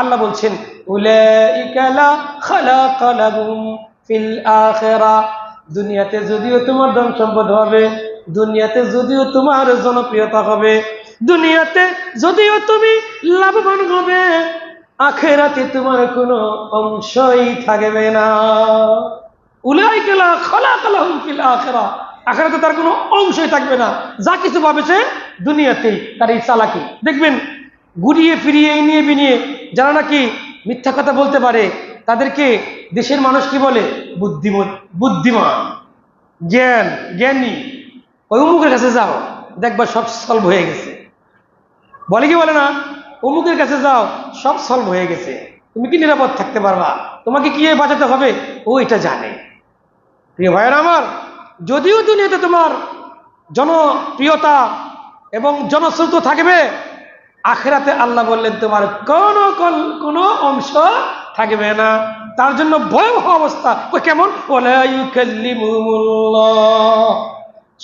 আল্লাহ বলছেন দুনিয়াতে যদিও তোমার ধন সম্পদ হবে, দুনিয়াতে যদিও তোমার জনপ্রিয়তা হবে, দুনিয়াতে যদিও তুমি লাভবান হবে, আখেরাতে তোমার কোনো অংশই থাকবে না। উলাই লা খালাকা লাহুম ফিল আখেরা। আখেরাতে তার কোনো অংশই থাকবে না। যা কিছু পাবে সে দুনিয়াতেই, তার এই চালাকি। দেখবেন, ঘুরিয়ে ফিরিয়ে নিয়ে বিনিয়ে যারা নাকি মিথ্যা কথা বলতে পারে, তাদেরকে দেশের মানুষ কি বলে? বুদ্ধিমত, বুদ্ধিমান, জ্ঞান, জ্ঞানী। ওই অমুকের কাছে যাও, দেখবা সব সলভ হয়ে গেছে। বলে কি বলে না? অমুকের কাছে যাও, সব সলভ হয়ে গেছে। তুমি কি নিরাপদ থাকতে পারবা? তোমাকে কি বাঁচাতে হবে? ও এটা জানে। প্রিয় ভাইয়ের আমার, যদিও দুনিয়াতে তোমার জনপ্রিয়তা এবং জনশ্রুত থাকবে আখেরাতে আল্লাহ বললেন, তোমার কোনো কোনো অংশ থাকবে না। তার জন্য ভয়াবহ অবস্থা। ও কেমন?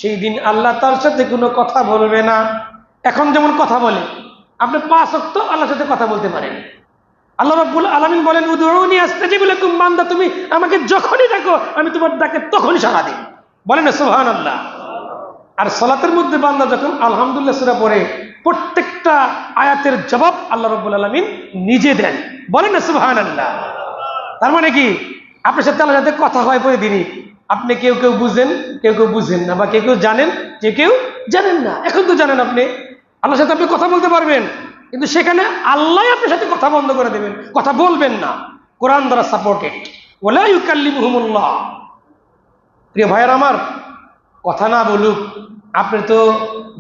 সেই দিন আল্লাহ তার সাথে কোনো কথা বলবে না। এখন যেমন কথা বলে, আপনি পাঁচ অক্ত আল্লাহর সাথে কথা বলতে পারেন। আল্লাহ রাব্বুল আলামিন বলেন উদুরুনি আস্তাজিব লাকুম বান্দা, তুমি আমাকে যখনই ডাকো, আমি তোমার ডাকে তখনই সাড়া দিই। বলেন না আল্লাহ আর সলাতের মধ্যে বান্দা যখন আলহামদুলিল্লাহ সুরা পড়ে প্রত্যেকটা আয়াতের জবাব আল্লাহ রব্বুল আলমিন নিজে দেন। বলেন না সুহান আল্লাহ তার মানে কি? আপনার সাথে আল্লাহ সাথে কথা হয় প্রতিদিনই। আপনি কেউ কেউ বুঝেন, কেউ কেউ বুঝেন না, বা কেউ কেউ জানেন যে কেউ জানেন না। এখন তো জানেন আপনি, আল্লাহর সাথে আপনি কথা বলতে পারবেন, কিন্তু সেখানে আল্লাহ আপনার সাথে কথা বন্ধ করে দেবেন, কথা বলবেন না। কোরআন দ্বারা সাপোর্টেড ওলা ইউকাল্লিমুহুমুল্লাহ। প্রিয় ভাইয়ের আমার, কথা না বলুক, আপনার তো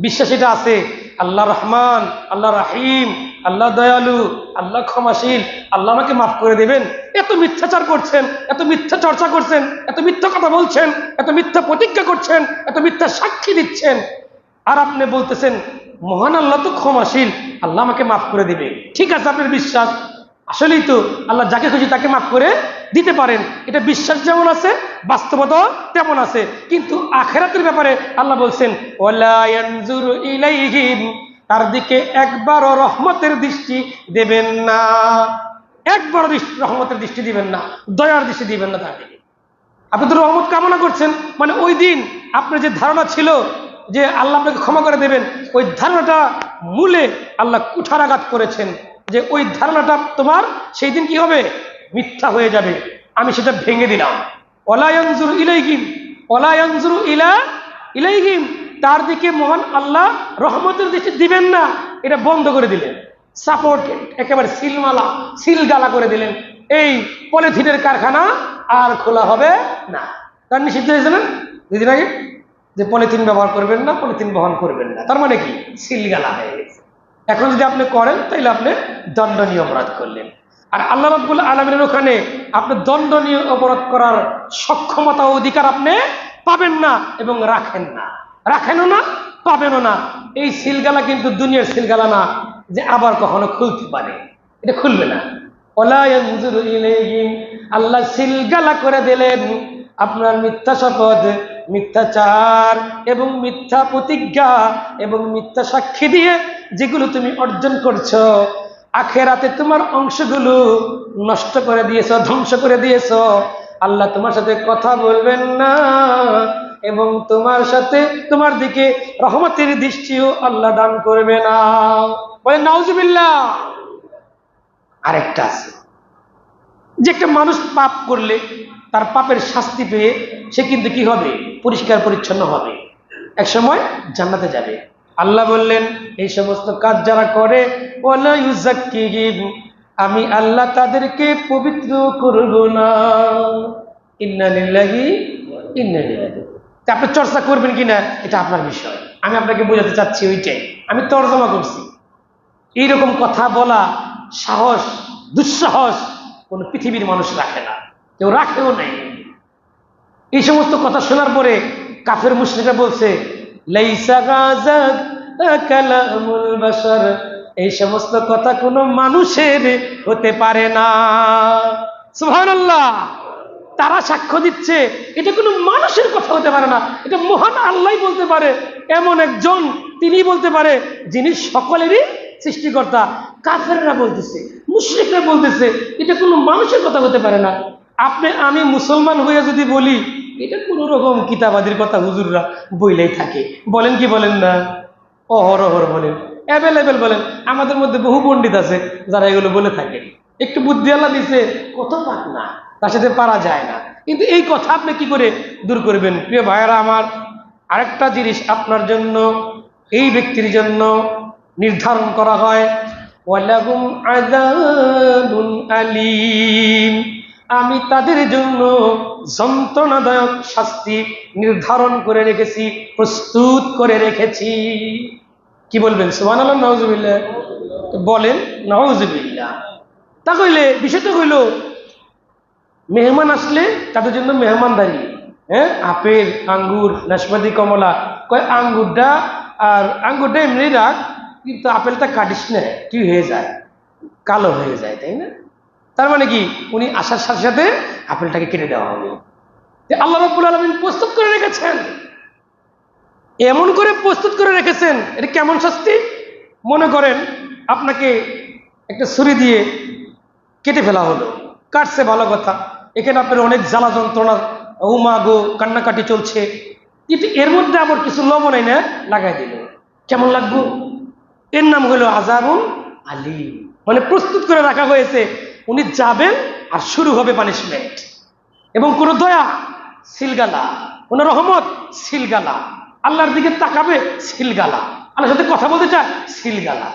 বিশ্বাস এটা আছে আল্লাহ রহমান, আল্লাহ রাহিম, আল্লাহ দয়ালু, আল্লাহ ক্ষমাশীল, আল্লাহ আমাকে মাফ করে দেবেন। এত মিথ্যাচার করছেন, এত মিথ্যা চর্চা করছেন, এত মিথ্যা কথা বলছেন, এত মিথ্যা প্রতিজ্ঞা করছেন, এত মিথ্যা সাক্ষী দিচ্ছেন। আর আপনি বলতেছেন, মহান আল্লাহ তো ক্ষমাশীল, আল্লাহ আমাকে মাফ করে দেবে। ঠিক আছে, আপনার বিশ্বাস? আসলেই তো আল্লাহ যাকে খুশি তাকে মাফ করে দিতে পারেন। এটা বিশ্বাস যেমন আছে বাস্তবতা তেমন আছে। কিন্তু আখেরাতের ব্যাপারে আল্লাহ বলছেন, "ওয়ালা তার দিকে একবারও রহমতের দৃষ্টি দেবেন না। একবার রহমতের দৃষ্টি দিবেন না, দয়ার দৃষ্টি দিবেন না তার দিকে আপনি তো রহমত কামনা করছেন মানে ওই দিন আপনার যে ধারণা ছিল যে আল্লাহ আপনাকে ক্ষমা করে দেবেন, ওই ধারণাটা মূলে আল্লাহ কুঠারাঘাত করেছেন যে ওই ধারণাটা তোমার, সেই দিন কি হবে? মিথ্যা হয়ে যাবে। আমি সেটা ভেঙে দিলাম। অলায়ঞ্জুর ইলাইহিম অলায়ঞ্জুর ইলা ইলাইহিম। তার দিকে মহান আল্লাহ রহমতের দৃষ্টি দিবেন না। এটা বন্ধ করে দিলেন। সাপোর্ট, একেবারে সিলমালা, সিলগালা করে দিলেন। এই পলিথিনের কারখানা আর খোলা হবে না। তার নিষিদ্ধ হয়েছে না? দুদিন আগে যে পলিথিন ব্যবহার করবেন না, পলিথিন বহন করবেন না। তার মানে কি? সিলগালা হয়ে গেছে। এখন যদি আপনি করেন তাহলে আপনি দণ্ডনীয় অপরাধ করলেন। আর আল্লাহ রব্বুল আলমিনের ওখানে আপনি দণ্ডনীয় অপরাধ করার সক্ষমতা অধিকার আপনি পাবেন না এবং রাখেন না। রাখেনও না, পাবেনও না। এই সিলগালা কিন্তু দুনিয়ার সিলগালা না, যে আবার কখনো খুলতে পারে। এটা খুলবে না। আল্লাহ সিলগালা করে দিলেন আপনার মিথ্যা শপথ মিথ্যাচার এবং মিথ্যা প্রতিজ্ঞা এবং মিথ্যা সাক্ষী দিয়ে যেগুলো তুমি অর্জন করছ আখেরাতে তোমার অংশগুলো নষ্ট করে দিয়েছ, ধ্বংস করে দিয়েছ। আল্লাহ তোমার সাথে কথা বলবেন না এবং তোমার সাথে তোমার দিকে রহমতের দৃষ্টিও আল্লাহ দান করবে না। আরেকটা আছে। যে একটা মানুষ পাপ করলে তার পাপের শাস্তি পেয়ে সে কিন্তু কি হবে? পরিষ্কার পরিচ্ছন্ন হবে। এক সময় জান্নাতে যাবে। আল্লাহ বললেন, এই সমস্ত কাজ যারা করে আমি আল্লাহ তাদেরকে পবিত্র করব না। ইন্না লিল্লাহি ইন্না ইলাইহি তা আপনি চর্চা করবেন কিনা, এটা আপনার বিষয়। আমি আপনাকে বোঝাতে চাচ্ছি ওইটাই। আমি তর্জমা করছি। এইরকম কথা বলা সাহস, দুঃসাহস কোন পৃথিবীর মানুষ রাখে না। কেউ রাখেও নাই। এই সমস্ত কথা শোনার পরে কাফের মুশ্রিকরা বলছে, লাইসা গাজাক এই সমস্ত কথা কোনো মানুষের হতে পারে না। তারা সাক্ষ্য দিচ্ছে, এটা কোনো মানুষের কথা হতে পারে না। এটা মহান আল্লাহ বলতে পারে। এমন একজন তিনি বলতে পারে, যিনি সকলেরই সৃষ্টিকর্তা। কাফেররা বলতেছে, মুশ্রিকরা বলতেছে, এটা কোনো মানুষের কথা হতে পারে না। আপনি, আমি মুসলমান হয়ে যদি বলি, এটা কোনো রকম কিতাবাদির কথা হুজুররা বইলেই থাকে। বলেন কি বলেন না? অহরহর বলেন। অ্যাভেলেবেল বলেন। আমাদের মধ্যে বহু পণ্ডিত আছে যারা এগুলো বলে থাকে একটু বুদ্ধি আল্লাহ দিছে কত পাক না, তার সাথে পারা যায় না। কিন্তু এই কথা আপনি কি করে দূর করবেন? প্রিয় ভাইয়েরা আমার, আরেকটা জিনিস আপনার জন্য, এই ব্যক্তির জন্য নির্ধারণ করা হয়। আলীম। আমি তাদের জন্য যন্ত্রণাদায়ক শাস্তি নির্ধারণ করে রেখেছি, প্রস্তুত করে রেখেছি। কি বলবেন? সুবান আল্লাহ নওয়াজুবিল্লাহ বলেন নওয়াজুবিল্লাহ তা কইলে, বিষয়টা হইল, মেহমান আসলে তাদের জন্য মেহমানদারি। হ্যাঁ? আপেল, আঙ্গুর, নাশপাতি, কমলা। কয় আঙ্গুরটা, আর আঙ্গুরটা এমনি রাখ কিন্তু আপেলটা কাটিস না কি হয়ে যায়, কালো হয়ে যায়, তাই না? তার মানে কি? উনি আসার সাথে সাথে আপেলটাকে কেটে দেওয়া হবে। যে আল্লাহ রব্বুল আলমিন প্রস্তুত করে রেখেছেন। এমন করে প্রস্তুত করে রেখেছেন, এটা কেমন শাস্তি? মনে করেন আপনাকে একটা ছুরি দিয়ে কেটে ফেলা হলো। কাটছে ভালো কথা। এখানে আপনার অনেক জ্বালা যন্ত্রণা, উমা গো, কান্নাকাটি চলছে। কিন্তু এর মধ্যে আবার কিছু লবণ এনে লাগাই দিল। কেমন লাগবো? এর নাম হলো আজাবুন আলী মানে প্রস্তুত করে রাখা হয়েছে। উনি যাবেন আর শুরু হবে পানিশমেন্ট এবং কোন দয়া, সিলগালা। কোন রহমত, সিলগালা। আল্লাহর দিকে তাকাবে, সিলগালা। আল্লাহর সাথে কথা বলতে চায়, সিলগালা।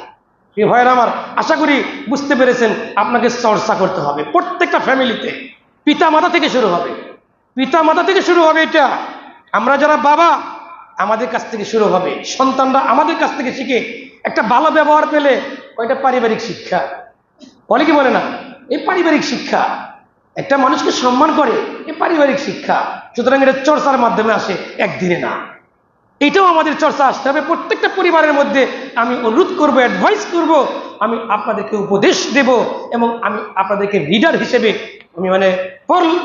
এই ভয়ের আমার, আশা করি বুঝতে পেরেছেন আপনাকে চর্চা করতে হবে প্রত্যেকটা ফ্যামিলিতে। পিতা মাতা থেকে শুরু হবে। পিতা মাতা থেকে শুরু হবে এটা। আমরা যারা বাবা, আমাদের কাছ থেকে শুরু হবে। সন্তানরা আমাদের কাছ থেকে শিখে একটা ভালো ব্যবহার পেলে ওইটা পারিবারিক শিক্ষা। বলে কি বলে না? এই পারিবারিক শিক্ষা। একটা মানুষকে সম্মান করে এই পারিবারিক শিক্ষা। সুতরাং এটা চর্চার মাধ্যমে আসে একদিনে না। এটাও আমাদের চর্চা আসতে হবে। প্রত্যেকটা পরিবারের মধ্যে আমি অনুরোধ করব অ্যাডভাইস করব, আমি আপনাদেরকে উপদেশ দেব এবং আমি আপনাদেরকে লিডার হিসেবে আমি মানে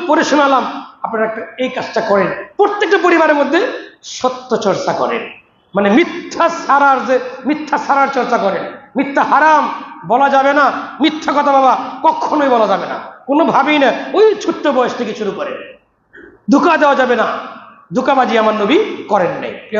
পড়ে শোনালাম। আপনারা একটা এই কাজটা করেন। প্রত্যেকটা পরিবারের মধ্যে সত্য চর্চা করেন। মানে মিথ্যা সারার যে, মিথ্যা সারার চর্চা করেন। মিথ্যা হারাম বলা যাবে না। মিথ্যা কথা বাবা কখনোই বলা যাবে না। কোনোভাবেই না। ওই ছোট্ট বয়স থেকে শুরু করে। ধোকা দেওয়া যাবে না। ধোকাবাজি আমার নবী করেন নাই।